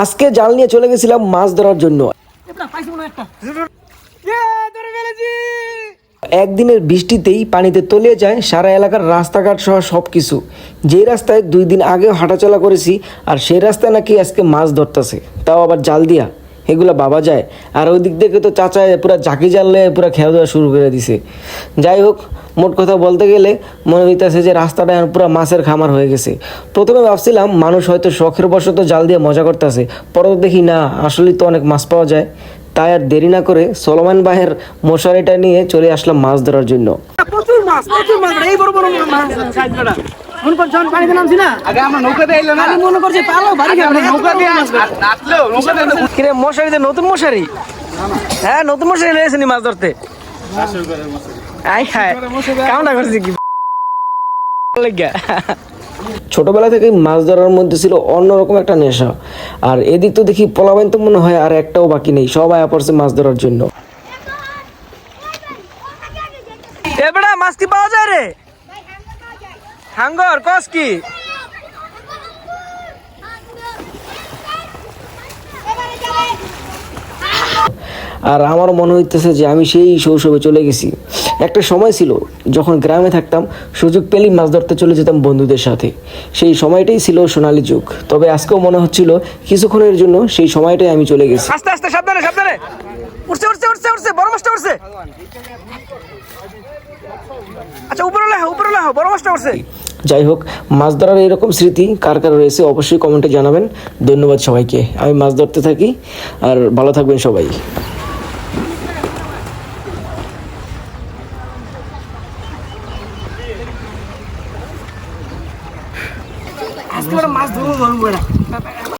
আজকে জাল নিয়ে চলে গেছিলাম মাছ ধরার জন্য। একদিনের বৃষ্টিতেই পানিতে তলিয়ে যায় সারা এলাকার রাস্তাঘাট সহ সব কিছু যেই রাস্তায় দুই দিন আগেও হাঁটাচলা করেছি আর সেই রাস্তায় নাকি আজকে মাছ ধরতেছে। তাও আবার জাল দিয়া। এগুলো বাবা যায়। আর ওই দিক থেকে তো চাচায় পুরো ঝাঁকি জানলে পুরো খেয়া দেওয়া শুরু করে দিছে। যাই হোক মোট কথা বলতে গেলে মনে হইতেছে যে রাস্তাটা এখন পুরো মাছের খামার হয়ে গেছে। প্রথমে ভাবছিলাম মানুষ হয়তো শখের বশত জাল দিয়ে মজা করতেছে পরে দেখি না আসলেই তো অনেক মাছ পাওয়া যায়। তাই আর দেরি না করে সলমান বাহের মশারিটা নিয়ে চলে আসলাম মাছ ধরার জন্য। প্রচুর মাছ প্রচুর মাছ এই বড় বড় মাছ। মনে কর পানিতে নামছি না? আগে আমরা নৌকা এলো না। আমি মনে করছি পালো বাড়ি আগে খাব আমরা নৌকা দিয়ে নাচলেও নৌকা কিরে মশারিতে নতুন মশারি? হ্যাঁ নতুন মশারি লেগেছে মাছ ধরতে। আই হায় কামনা করছি কি? ছোটবেলা থেকে মাছ ধরার মধ্যে ছিল অন্যরকম একটা নেশা। আর এদিক তো দেখি পোলাবাইন তো মনে হয় আর একটাও বাকি নেই সবাই পড়ছে মাছ ধরার জন্য। এবারে মাছ কি পাওয়া যায় রে? হাঙ্গর কস কি? আর আমার মনে হইতেছে যে আমি সেই শৈশবে চলে গেছি। একটা সময় ছিল যখন গ্রামে থাকতাম সুযোগ পেলেই মাছ ধরতে চলে যেতাম বন্ধুদের সাথে। সেই সময়টাই ছিল সোনালী যুগ। তবে আজকেও মনে হচ্ছিল কিছুক্ষণের জন্য সেই সময়টাই আমি চলে গেছি। আস্তে আস্তে সাবধানে সাবধানে! উঠছে উঠছে উঠছে উঠছে বড় মাছটা উঠছে আচ্ছা উপরে লাহ উপরে লাহ বড় মাছটা উঠছে যাই হোক মাছ ধরার এরকম স্মৃতি কার কার রয়েছে অবশ্যই কমেন্টে জানাবেন। ধন্যবাদ সবাইকে। আমি মাছ ধরতে থাকি আর ভালো থাকবেন সবাই। আজকে মাছ ধরবো ধরবো